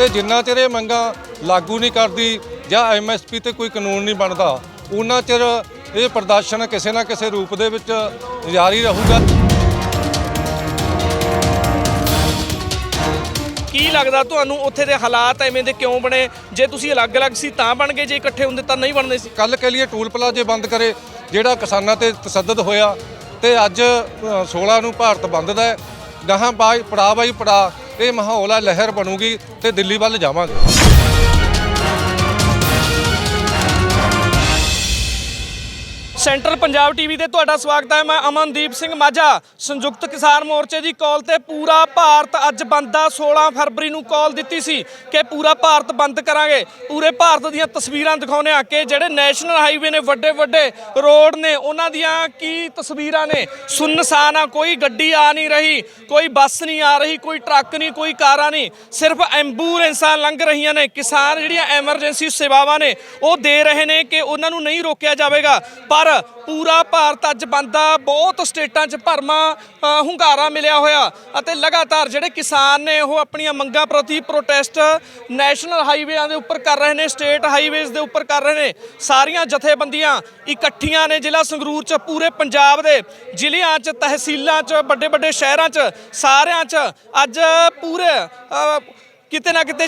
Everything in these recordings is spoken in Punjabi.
ਤੇ ਜਿੰਨਾ ਚਿਰ ਇਹ ਮੰਗਾਂ ਲਾਗੂ ਨਹੀਂ ਕਰਦੀ ਜਾਂ ਐਮਐਸਪੀ ਤੇ ਕੋਈ ਕਾਨੂੰਨ ਨਹੀਂ ਬਣਦਾ ਉਹਨਾਂ ਚਿਰ ਇਹ ਪ੍ਰਦਰਸ਼ਨ ਕਿਸੇ ਨਾ ਕਿਸੇ ਰੂਪ ਦੇ ਵਿੱਚ ਜਾਰੀ ਰਹੂਗਾ। ਕੀ ਲੱਗਦਾ ਤੁਹਾਨੂੰ ਉੱਥੇ ਦੇ ਹਾਲਾਤ ਐਵੇਂ ਦੇ ਕਿਉਂ ਬਣੇ? ਜੇ ਤੁਸੀਂ ਅਲੱਗ-ਅਲੱਗ ਸੀ ਤਾਂ ਬਣ ਗਏ ਜੇ ਇਕੱਠੇ ਹੁੰਦੇ ਤਾਂ ਨਹੀਂ ਬਣਦੇ ਸੀ। ਕੱਲ ਕਹਿ ਲਈਏ ਟੂਲ ਪਲਾਜ਼ੇ ਬੰਦ ਕਰੇ ਜਿਹੜਾ ਕਿਸਾਨਾਂ ਤੇ ਤਸੱਦਦ ਹੋਇਆ ਤੇ ਅੱਜ ਅ, 16 ਨੂੰ ਭਾਰਤ ਬੰਦ ਦਾ ਗਾਹਾਂ ਬਾਈ ਪੜਾ ਬਾਈ ਪੜਾ ਇਹ ਮਾਹੌਲ ਆ ਲਹਿਰ ਬਣੂਗੀ ਤੇ ਦਿੱਲੀ ਵੱਲ ਜਾਵਾਂਗੇ। ਸੈਂਟਰਲ ਪੰਜਾਬ ਟੀਵੀ ਤੇ ਤੁਹਾਡਾ ਸਵਾਗਤ ਹੈ। ਮੈਂ ਅਮਨਦੀਪ ਸਿੰਘ ਮਾਝਾ, ਸੰਯੁਕਤ ਕਿਸਾਨ ਮੋਰਚੇ ਦੀ ਕਾਲ ਤੇ ਪੂਰਾ ਭਾਰਤ ਅੱਜ ਬੰਦ ਦਾ 16 ਫਰਵਰੀ ਨੂੰ ਕਾਲ ਦਿੱਤੀ ਸੀ ਕਿ ਪੂਰਾ ਭਾਰਤ ਬੰਦ ਕਰਾਂਗੇ। ਪੂਰੇ ਭਾਰਤ ਦੀਆਂ ਤਸਵੀਰਾਂ ਦਿਖਾਉਣੇ ਆ ਕਿ ਜਿਹੜੇ ਨੈਸ਼ਨਲ ਹਾਈਵੇ ਨੇ ਵੱਡੇ ਵੱਡੇ ਰੋਡ ਨੇ, ਉਹਨਾਂ ਦੀਆਂ ਕੀ ਤਸਵੀਰਾਂ ਨੇ? ਸੁੰਨਸਾਨ ਆ, ਕੋਈ ਗੱਡੀ ਆ ਨਹੀਂ ਰਹੀ, ਕੋਈ ਬੱਸ ਨਹੀਂ ਆ ਰਹੀ, ਕੋਈ ਟਰੱਕ ਨਹੀਂ, ਕੋਈ ਕਾਰਾਂ ਨਹੀਂ। ਸਿਰਫ ਐਂਬੂਲੈਂਸਾਂ ਲੰਘ ਰਹੀਆਂ ਨੇ। ਕਿਸਾਨ ਜਿਹੜੀਆਂ ਐਮਰਜੈਂਸੀ ਸੇਵਾਵਾਂ ਨੇ, ਉਹ ਦੇ ਰਹੇ ਨੇ ਕਿ ਉਹਨਾਂ ਨੂੰ ਨਹੀਂ ਰੋਕਿਆ ਜਾਵੇਗਾ। ਪਰ ਪੂਰਾ ਭਾਰਤ ਅੱਜ ਬੰਦ ਬਹੁਤ ਸਟੇਟਾਂ 'ਚ ਭਰਮਾ ਹੁੰਗਾਰਾ ਮਿਲਿਆ ਹੋਇਆ ਅਤੇ ਲਗਾਤਾਰ ਜਿਹੜੇ ਕਿਸਾਨ ਨੇ ਉਹ ਆਪਣੀਆਂ ਮੰਗਾਂ ਪ੍ਰਤੀ ਪ੍ਰੋਟੈਸਟ ਨੈਸ਼ਨਲ ਹਾਈਵੇਆਂ ਦੇ ਉੱਪਰ ਕਰ ਰਹੇ ਨੇ ਸਟੇਟ ਹਾਈਵੇਜ਼ ਦੇ ਉੱਪਰ ਕਰ ਰਹੇ ਨੇ। ਸਾਰੀਆਂ ਜਥੇਬੰਦੀਆਂ ਇਕੱਠੀਆਂ ਨੇ ਜ਼ਿਲ੍ਹਾ ਸੰਗਰੂਰ 'ਚ, ਪੂਰੇ ਪੰਜਾਬ ਦੇ ਜ਼ਿਲ੍ਹਿਆਂ 'ਚ, ਤਹਿਸੀਲਾਂ 'ਚ ਵੱਡੇ ਵੱਡੇ ਸ਼ਹਿਰਾਂ 'ਚ, ਸਾਰਿਆਂ 'ਚ ਅੱਜ ਪੂਰੇ ਕਿਤੇ ਨਾ ਕਿਤੇ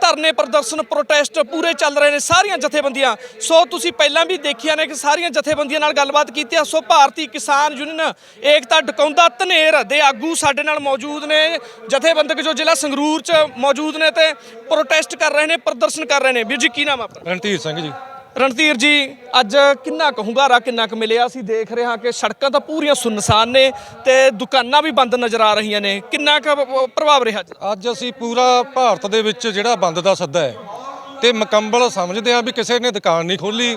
ਧਰਨੇ ਪ੍ਰਦਰਸ਼ਨ ਪ੍ਰੋਟੈਸਟ ਪੂਰੇ ਚੱਲ ਰਹੇ ਨੇ, ਸਾਰੀਆਂ ਜਥੇਬੰਦੀਆਂ। ਸੋ ਤੁਸੀਂ ਪਹਿਲਾਂ ਵੀ ਦੇਖਿਆ ਨੇ ਕਿ ਸਾਰੀਆਂ ਜਥੇਬੰਦੀਆਂ ਨਾਲ ਗੱਲਬਾਤ ਕੀਤੀ ਆ। ਸੋ ਭਾਰਤੀ ਕਿਸਾਨ ਯੂਨੀਅਨ, ਏਕਤਾ ਡਕੌਂਦਾ ਧਨੇਰ ਦੇ ਆਗੂ ਸਾਡੇ ਨਾਲ ਮੌਜੂਦ ਨੇ। ਜਥੇਬੰਦਕ ਜੋ ਜ਼ਿਲ੍ਹਾ ਸੰਗਰੂਰ ਚ ਮੌਜੂਦ ਨੇ ਤੇ ਪ੍ਰੋਟੈਸਟ ਕਰ ਰਹੇ ਨੇ, ਪ੍ਰਦਰਸ਼ਨ ਕਰ ਰਹੇ ਨੇ। ਵੀਰ ਜੀ, ਕੀ ਨਾਮ ਆਪਣਾ? ਰਣਧੀਰ ਸਿੰਘ ਜੀ। ਰਣਧੀਰ ਜੀ, ਅੱਜ ਕਿੰਨਾ ਕੁ ਹੁੰਗਾਰਾ, ਕਿੰਨਾ ਕੁ ਮਿਲਿਆ? ਅਸੀਂ ਦੇਖ ਰਹੇ ਹਾਂ ਕਿ ਸੜਕਾਂ ਤਾਂ ਪੂਰੀਆਂ ਸੁੰਨਸਾਨ ਨੇ ਤੇ ਦੁਕਾਨਾਂ ਵੀ ਬੰਦ ਨਜ਼ਰ ਆ ਰਹੀਆਂ ਨੇ। ਕਿੰਨਾ ਕੁ ਪ੍ਰਭਾਵ ਰਿਹਾ ਅੱਜ? ਅੱਜ ਅਸੀਂ ਪੂਰਾ ਭਾਰਤ ਦੇ ਵਿੱਚ ਜਿਹੜਾ ਬੰਦ ਦਾ ਸੱਦਾ ਹੈ ਤੇ ਮੁਕੰਮਲ ਸਮਝਦੇ ਹਾਂ ਵੀ ਕਿਸੇ ਨੇ ਦੁਕਾਨ ਨਹੀਂ ਖੋਲੀ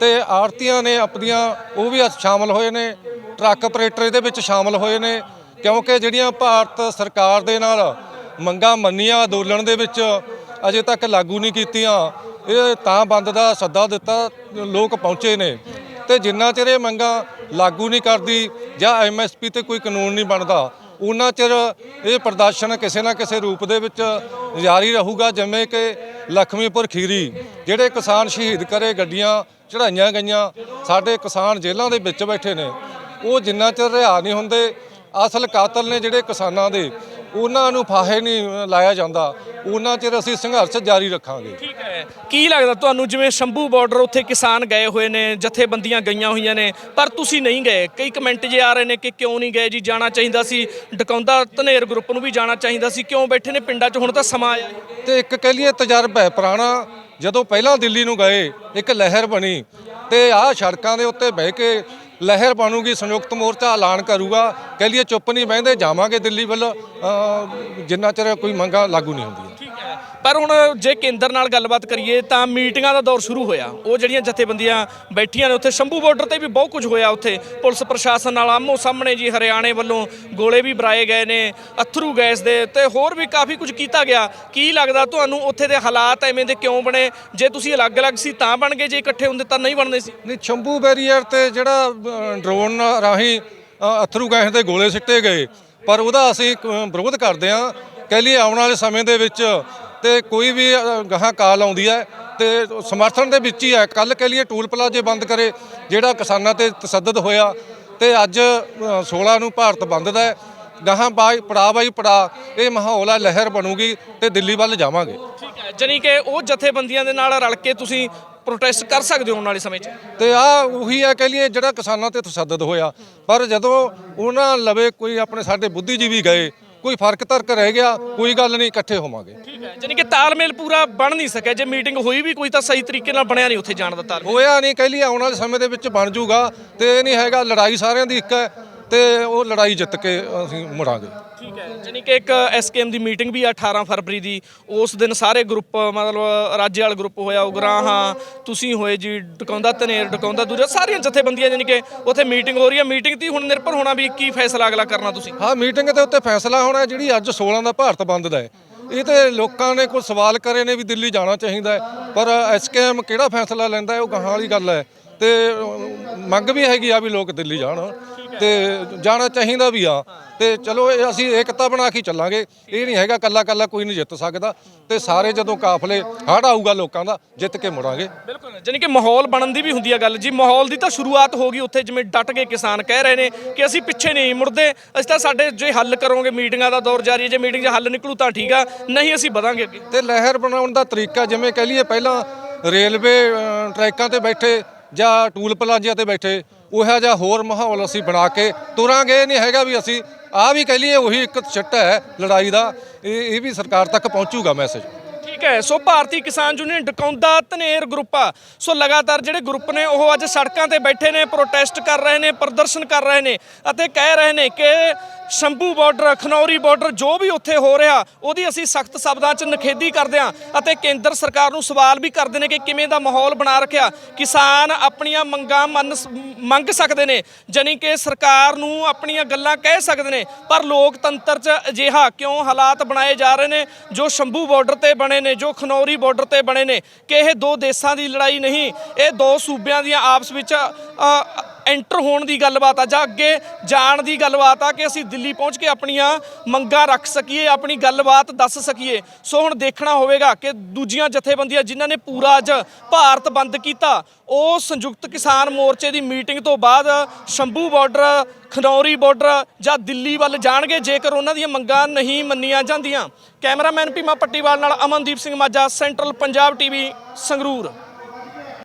ਤੇ ਆੜਤੀਆਂ ਨੇ ਆਪਣੀਆਂ, ਉਹ ਵੀ ਅੱਜ ਸ਼ਾਮਲ ਹੋਏ ਨੇ, ਟਰੱਕ ਆਪਰੇਟਰ ਇਹਦੇ ਵਿੱਚ ਸ਼ਾਮਲ ਹੋਏ ਨੇ, ਕਿਉਂਕਿ ਜਿਹੜੀਆਂ ਭਾਰਤ ਸਰਕਾਰ ਦੇ ਨਾਲ ਮੰਗਾਂ ਮੰਨੀਆਂ, ਅੰਦੋਲਨ ਦੇ ਵਿੱਚ ਅਜੇ ਤੱਕ ਲਾਗੂ ਨਹੀਂ ਕੀਤੀਆਂ ਇਹ ਤਾਂ ਬੰਦ ਦਾ ਸੱਦਾ ਦਿੱਤਾ, ਲੋਕ ਪਹੁੰਚੇ ਨੇ। ਤੇ ਜਿੰਨਾ ਚਿਰ ਇਹ ਮੰਗਾਂ ਲਾਗੂ ਨਹੀਂ ਕਰਦੀ ਜਾਂ ਐਮਐਸਪੀ ਤੇ ਕੋਈ ਕਾਨੂੰਨ ਨਹੀਂ ਬਣਦਾ ਉਹਨਾਂ ਚਿਰ ਇਹ ਪ੍ਰਦਰਸ਼ਨ ਕਿਸੇ ਨਾ ਕਿਸੇ ਰੂਪ ਦੇ ਵਿੱਚ ਜਾਰੀ ਰਹੂਗਾ, ਜਿਵੇਂ ਕਿ ਲਖਮੀਪੁਰ ਖੀਰੀ, ਜਿਹੜੇ ਕਿਸਾਨ ਸ਼ਹੀਦ ਕਰੇ ਗੱਡੀਆਂ ਚੜਾਈਆਂ ਗਈਆਂ, ਸਾਡੇ ਕਿਸਾਨ ਜੇਲ੍ਹਾਂ ਦੇ ਵਿੱਚ ਬੈਠੇ ਨੇ। ਉਹ ਜਿੰਨਾ ਚਿਰ ਰਿਹਾ ਨਹੀਂ ਹੁੰਦੇ, ਅਸਲ ਕਾਤਲ ਨੇ ਜਿਹੜੇ ਕਿਸਾਨਾਂ ਦੇ ਉਹਨਾਂ ਨੂੰ ਫਾਹੇ ਨਹੀਂ ਲਾਇਆ ਜਾਂਦਾ। ਉਹਨਾਂ ਚਿਰ ਅਸੀਂ ਸੰਘਰਸ਼ ਜਾਰੀ ਰੱਖਾਂਗੇ। ਠੀਕ ਹੈ। ਕੀ ਲੱਗਦਾ ਤੁਹਾਨੂੰ ਜਿਵੇਂ ਸ਼ੰਭੂ ਬਾਰਡਰ ਉੱਥੇ ਕਿਸਾਨ ਗਏ ਹੋਏ ਨੇ ਜਥੇਬੰਦੀਆਂ ਗਈਆਂ ਹੋਈਆਂ ਨੇ ਪਰ ਤੁਸੀਂ ਨਹੀਂ ਗਏ? ਕਈ ਕਮੈਂਟ ਜੇ ਆ ਰਹੇ ਨੇ ਕਿ ਕਿਉਂ ਨਹੀਂ ਗਏ? ਜੀ ਜਾਣਾ ਚਾਹੀਦਾ ਸੀ। ਡਕੌਂਦਾ ਧਨੇਰ ਗਰੁੱਪ ਨੂੰ ਵੀ ਜਾਣਾ ਚਾਹੀਦਾ ਸੀ। ਕਿਉਂ ਬੈਠੇ ਨੇ ਪਿੰਡਾਂ 'ਚ? ਹੁਣ ਤਾਂ ਸਮਾਂ ਆਇਆ। ਤੇ ਇੱਕ ਕਹਿ ਲਈਏ ਤਜਰਬਾ ਹੈ ਪੁਰਾਣਾ। ਜਦੋਂ ਪਹਿਲਾਂ ਦਿੱਲੀ ਨੂੰ ਗਏ ਇੱਕ ਲਹਿਰ ਬਣੀ। ਤੇ ਆਹ ਸੜਕਾਂ ਦੇ ਉੱਤੇ ਬਹਿ ਕੇ ਲਹਿਰ ਬਣੂਗੀ, ਸੰਯੁਕਤ ਮੋਰਚਾ ਐਲਾਨ ਕਰੂਗਾ। ਕਹਿ ਲਈਏ ਚੁੱਪ ਨਹੀਂ ਬਹਿੰਦੇ, ਜਾਵਾਂਗੇ ਦਿੱਲੀ ਵੱਲ। ਜਿੰਨਾ ਚਿਰ ਕੋਈ ਮੰਗਾਂ ਲਾਗੂ ਨਹੀਂ ਹੁੰਦੀਆਂ। ਪਰ ਹੁਣ ਜੇ ਕੇਂਦਰ ਨਾਲ ਗੱਲਬਾਤ ਕਰੀਏ ਤਾਂ ਮੀਟਿੰਗਾਂ ਦਾ ਦੌਰ ਸ਼ੁਰੂ ਹੋਇਆ। ਉਹ ਜਿਹੜੀਆਂ ਜਥੇਬੰਦੀਆਂ ਬੈਠੀਆਂ ਨੇ ਉੱਥੇ ਸ਼ੰਭੂ ਬਾਰਡਰ ਤੇ ਵੀ ਬਹੁਤ ਕੁਝ ਹੋਇਆ ਉੱਥੇ। ਪੁਲਿਸ ਪ੍ਰਸ਼ਾਸਨ ਨਾਲ ਆਮੋ ਸਾਹਮਣੇ ਜੀ ਹਰਿਆਣੇ ਵੱਲੋਂ ਗੋਲੇ ਵੀ ਬਰਾਏ ਗਏ ਨੇ, ਅਥਰੂ ਗੈਸ ਦੇ ਤੇ ਹੋਰ ਵੀ ਕਾਫੀ ਕੁਝ ਕੀਤਾ ਗਿਆ। ਕੀ ਲੱਗਦਾ ਤੁਹਾਨੂੰ ਉੱਥੇ ਦੇ ਹਾਲਾਤ ਐਵੇਂ ਦੇ ਕਿਉਂ ਬਣੇ? ਜੇ ਤੁਸੀਂ ਅਲੱਗ-ਅਲੱਗ ਸੀ ਤਾਂ ਬਣ ਗਏ, ਜੇ ਇਕੱਠੇ ਹੁੰਦੇ ਤਾਂ ਨਹੀਂ ਬਣਦੇ ਸੀ। ਨਹੀਂ, ਸ਼ੰਭੂ ਬੈਰੀਅਰ ਤੇ ਜਿਹੜਾ ਡਰੋਨ ਰਾਹੀਂ ਅਥਰੂ ਗੈਸ ਦੇ ਗੋਲੇ ਸਿੱਟੇ ਗਏ। ਪਰ ਉਹਦਾ ਅਸੀਂ ਵਿਰੋਧ ਕਰਦੇ ਹਾਂ। ਕਹਿ ਲਈਏ ਆਉਣ ਵਾਲੇ ਸਮੇਂ ਦੇ ਵਿੱਚ ਤੇ ਕੋਈ ਵੀ ਗਾਹਾਂ ਕਾਲ ਆਉਂਦੀ ਹੈ ਤੇ ਸਮਰਥਨ ਦੇ ਵਿੱਚ ਹੀ ਹੈ। ਕੱਲ ਕਹਿ ਲਈਏ ਟੂਲ ਪਲਾਜ਼ੇ ਬੰਦ ਕਰੇ ਜਿਹੜਾ ਕਿਸਾਨਾਂ ਤੇ ਤਸੱਦਦ ਹੋਇਆ ਤੇ ਅੱਜ ਅਹ, 16 ਨੂੰ ਭਾਰਤ ਬੰਦ ਦਾ ਹੈ। ਗਾਹਾਂ ਬਾਈ ਪੜਾ ਬਾਈ ਪੜਾ ਇਹ ਮਾਹੌਲ ਹੈ ਲਹਿਰ ਬਣੂਗੀ ਤੇ ਦਿੱਲੀ ਵੱਲ ਜਾਵਾਂਗੇ। ਠੀਕ ਹੈ ਜਾਨੀ ਕਿ ਉਹ ਜਥੇਬੰਦੀਆਂ ਦੇ ਨਾਲ ਰਲ ਕੇ ਤੁਸੀਂ ਪ੍ਰੋਟੈਸਟ ਕਰ ਸਕਦੇ ਹੋ ਆਉਣ ਵਾਲੇ ਸਮੇਂ 'ਚ? ਤੇ ਆ ਉਹੀ ਹੈ ਕਹ ਲਈਏ ਜਿਹੜਾ ਕਿਸਾਨਾਂ ਤੇ ਤਸੱਦਦ ਹੋਇਆ। ਪਰ ਜਦੋਂ ਉਹਨਾਂ ਲਵੇ ਕੋਈ ਆਪਣੇ ਸਾਡੇ ਬੁੱਧੀਜੀਵੀ ਗਏ ਕੋਈ ਫ਼ਰਕ ਤਰਕ ਰਹਿ ਗਿਆ ਕੋਈ ਗੱਲ ਨਹੀਂ ਇਕੱਠੇ ਹੋਵਾਂਗੇ। ਠੀਕ ਹੈ ਜਾਨੀ ਕਿ ਤਾਲਮੇਲ ਪੂਰਾ ਬਣ ਨਹੀਂ ਸਕਿਆ। ਜੇ ਮੀਟਿੰਗ ਹੋਈ ਵੀ ਕੋਈ ਤਾਂ ਸਹੀ ਤਰੀਕੇ ਨਾਲ ਬਣਿਆ ਨਹੀਂ ਉੱਥੇ ਜਾਣ ਦਾ ਤਾਲਮੇਲ। ਹੋਇਆ ਨਹੀਂ ਕਹਿ ਲਈਏ ਆਉਣ ਵਾਲੇ ਸਮੇਂ ਦੇ ਵਿੱਚ ਬਣ ਜਾਊਗਾ ਤੇ ਇਹ ਨਹੀਂ ਹੈਗਾ ਲੜਾਈ ਸਾਰਿਆਂ ਦੀ ਇੱਕ ਹੈ। ਤੇ ਉਹ ਲੜਾਈ ਜਿੱਤ ਕੇ ਅਸੀਂ ਮੁੜਾਂਗੇ ਠੀਕ ਹੈ ਜਾਨੀ ਕਿ ਇੱਕ ਐਸਕੇਐਮ ਦੀ ਮੀਟਿੰਗ ਵੀ ਆ 18 ਫਰਵਰੀ ਦੀ। ਉਸ ਦਿਨ ਸਾਰੇ ਗਰੁੱਪ ਮਤਲਬ ਰਾਜੇ ਵਾਲਾ ਗਰੁੱਪ ਹੋਇਆ ਉਗਰਾਹਾਂ ਤੁਸੀਂ ਹੋਏ ਜੀ ਡਕਾਉਂਦਾ ਧਨੇਰ ਡਕਾਉਂਦਾ ਦੂਜਾ ਸਾਰੀਆਂ ਜਥੇਬੰਦੀਆਂ ਜਾਨੀ ਕਿ ਉੱਥੇ ਮੀਟਿੰਗ ਹੋ ਰਹੀ ਹੈ। ਮੀਟਿੰਗ ਤੇ ਹੁਣ ਨਿਰਭਰ ਹੋਣਾ ਵੀ ਕੀ ਫੈਸਲਾ ਅਗਲਾ ਕਰਨਾ ਤੁਸੀਂ। ਹਾਂ ਮੀਟਿੰਗ ਦੇ ਉੱਤੇ ਫੈਸਲਾ ਹੋਣਾ ਜਿਹੜੀ ਅੱਜ 16 ਦਾ ਭਾਰਤ ਬੰਦ ਦਾ ਹੈ। ਇਹ ਤੇ ਲੋਕਾਂ ਨੇ ਕੋਈ ਸਵਾਲ ਕਰੇ ਨੇ ਵੀ ਦਿੱਲੀ ਜਾਣਾ ਚਾਹੀਦਾ ਪਰ ਐਸਕੇਐਮ ਕਿਹੜਾ ਫੈਸਲਾ ਲੈਂਦਾ ਹੈ ਉਹ ਗਾਹਾਂ ਵਾਲੀ ਗੱਲ ਹੈ। ਤੇ ਮੰਗ ਵੀ ਹੈਗੀ ਆ ਵੀ ਲੋਕ ਦਿੱਲੀ ਜਾਣ। ਤੇ ਜਾਣਾ ਚਾਹੀਦਾ ਵੀ ਆ। ਤੇ ਚਲੋ ਇਹ ਅਸੀਂ ਏਕਤਾ ਬਣਾ ਕੇ ਚੱਲਾਂਗੇ। ਇਹ ਨਹੀਂ ਹੈਗਾ ਕੱਲਾ ਕੱਲਾ ਕੋਈ ਨਹੀਂ ਜਿੱਤ ਸਕਦਾ। ਤੇ ਸਾਰੇ ਜਦੋਂ ਕਾਫਲੇ ਹੜ ਆਊਗਾ ਲੋਕਾਂ ਦਾ ਜਿੱਤ ਕੇ ਮੁੜਾਂਗੇ। ਬਿਲਕੁਲ। ਜਾਨੀ ਕਿ ਮਾਹੌਲ ਬਣਨ ਦੀ ਵੀ ਹੁੰਦੀ ਆ ਗੱਲ ਜੀ। ਮਾਹੌਲ ਦੀ ਤਾਂ ਸ਼ੁਰੂਆਤ ਹੋ ਗਈ ਉੱਥੇ ਜਿਵੇਂ ਡਟ ਕੇ ਕਿਸਾਨ ਕਹਿ ਰਹੇ ਨੇ ਕਿ ਅਸੀਂ ਪਿੱਛੇ ਨਹੀਂ ਮੁੜਦੇ। ਅਸੀਂ ਤਾਂ ਸਾਡੇ ਜੇ ਹੱਲ ਕਰੋਗੇ ਮੀਟਿੰਗਾਂ ਦਾ ਦੌਰ ਜਾਰੀ ਹੈ ਜੇ ਮੀਟਿੰਗ 'ਚ ਹੱਲ ਨਿਕਲੂ ਤਾਂ ਠੀਕ ਆ ਨਹੀਂ ਅਸੀਂ ਵਧਾਂਗੇ ਅੱਗੇ। ਤੇ ਲਹਿਰ ਬਣਾਉਣ ਦਾ ਤਰੀਕਾ ਜਿਵੇਂ ਕਹਿ ਲਈਏ ਪਹਿਲਾਂ ਰੇਲਵੇ ਟਰੈਕਾਂ ਤੇ ਬੈਠੇ ਜਾਂ ਟੂਲ ਪਲਾਜ਼ਿਆਂ ਤੇ ਬੈਠੇ ਉਹੋ ਜਿਹਾ ਹੋਰ ਮਾਹੌਲ ਅਸੀਂ ਬਣਾ ਕੇ ਤੁਰਾਂਗੇ ਇਹ ਨਹੀਂ ਹੈਗਾ ਵੀ ਅਸੀਂ ਆ ਵੀ ਕਹਿ ਲਈਏ ਉਹੀ ਇੱਕ ਛੱਟਾ ਹੈ ਲੜਾਈ ਦਾ, ਇਹ ਇਹ ਵੀ ਸਰਕਾਰ ਤੱਕ ਪਹੁੰਚੂਗਾ ਮੈਸੇਜ ਠੀਕ ਹੈ, ਸੋ ਭਾਰਤੀ ਕਿਸਾਨ ਯੂਨੀਅਨ ਡਕੌਂਦਾ ਧਨੇਰ ਗਰੁੱਪ ਆ। ਸੋ ਲਗਾਤਾਰ ਜਿਹੜੇ ਗਰੁੱਪ ਨੇ, ਉਹ ਅੱਜ ਸੜਕਾਂ ਤੇ ਬੈਠੇ ਨੇ, ਪ੍ਰੋਟੈਸਟ ਕਰ ਰਹੇ ਨੇ, ਪ੍ਰਦਰਸ਼ਨ ਕਰ ਰਹੇ ਨੇ ਅਤੇ ਕਹਿ ਰਹੇ ਨੇ ਕਿ ਸ਼ੰਭੂ ਬਾਰਡਰ, ਖਨੌਰੀ ਬਾਰਡਰ, ਜੋ ਵੀ ਉੱਥੇ ਹੋ ਰਿਹਾ, ਉਹਦੀ ਅਸੀਂ ਸਖਤ ਸ਼ਬਦਾਂ 'ਚ ਨਖੇਦੀ ਕਰਦੇ ਹਾਂ ਅਤੇ ਕੇਂਦਰ ਸਰਕਾਰ ਨੂੰ ਸਵਾਲ ਵੀ ਕਰਦੇ ਨੇ ਕਿ ਕਿਵੇਂ ਦਾ ਮਾਹੌਲ ਬਣਾ ਰੱਖਿਆ। ਕਿਸਾਨ ਆਪਣੀਆਂ ਮੰਗਾਂ ਮੰਨ ਮੰਗ ਸਕਦੇ ਨੇ, ਜਾਣੀ ਕਿ ਸਰਕਾਰ ਨੂੰ ਆਪਣੀਆਂ ਗੱਲਾਂ ਕਹਿ ਸਕਦੇ ਨੇ, ਪਰ ਲੋਕਤੰਤਰ 'ਚ ਅਜਿਹਾ ਕਿਉਂ ਹਾਲਾਤ ਬਣਾਏ ਜਾ ਰਹੇ ਨੇ, ਜੋ ਸ਼ੰਭੂ ਬਾਰਡਰ ਤੇ ਬਣੇ ਨੇ, ਜੋ ਖਨੌਰੀ ਬਾਰਡਰ ਤੇ ਬਣੇ ਨੇ, ਕਿ ਇਹ ਦੋ ਦੇਸ਼ਾਂ ਦੀ ਲੜਾਈ ਨਹੀਂ, ਇਹ ਦੋ ਸੂਬਿਆਂ ਦੀਆਂ ਆਪਸ ਵਿੱਚ ਐਂਟਰ ਹੋਣ ਦੀ ਗੱਲਬਾਤ ਆ, ਜਾਂ ਅੱਗੇ ਜਾਣ ਦੀ ਗੱਲਬਾਤ ਆ ਕਿ ਅਸੀਂ ਦਿੱਲੀ ਪਹੁੰਚ ਕੇ ਆਪਣੀਆਂ ਮੰਗਾਂ ਰੱਖ ਸਕੀਏ, ਆਪਣੀ ਗੱਲਬਾਤ ਦੱਸ ਸਕੀਏ। ਸੋ ਹੁਣ ਦੇਖਣਾ ਹੋਵੇਗਾ ਕਿ ਦੂਜੀਆਂ ਜਥੇਬੰਦੀਆਂ ਜਿਨ੍ਹਾਂ ਨੇ ਪੂਰਾ ਅੱਜ ਭਾਰਤ ਬੰਦ ਕੀਤਾ, ਉਹ ਸੰਯੁਕਤ ਕਿਸਾਨ ਮੋਰਚੇ ਦੀ ਮੀਟਿੰਗ ਤੋਂ ਬਾਅਦ ਸ਼ੰਭੂ ਬਾਰਡਰ, ਖਨੌਰੀ ਬਾਰਡਰ ਜਾਂ ਦਿੱਲੀ ਵੱਲ ਜਾਣਗੇ, ਜੇਕਰ ਉਹਨਾਂ ਦੀਆਂ ਮੰਗਾਂ ਨਹੀਂ ਮੰਨੀਆਂ ਜਾਂਦੀਆਂ। ਕੈਮਰਾਮੈਨ ਪੀਮਾ ਪੱਟੀਵਾਲ ਨਾਲ ਅਮਨਦੀਪ ਸਿੰਘ ਮਾਝਾ, ਸੈਂਟਰਲ ਪੰਜਾਬ ਟੀਵੀ ਸੰਗਰੂਰ।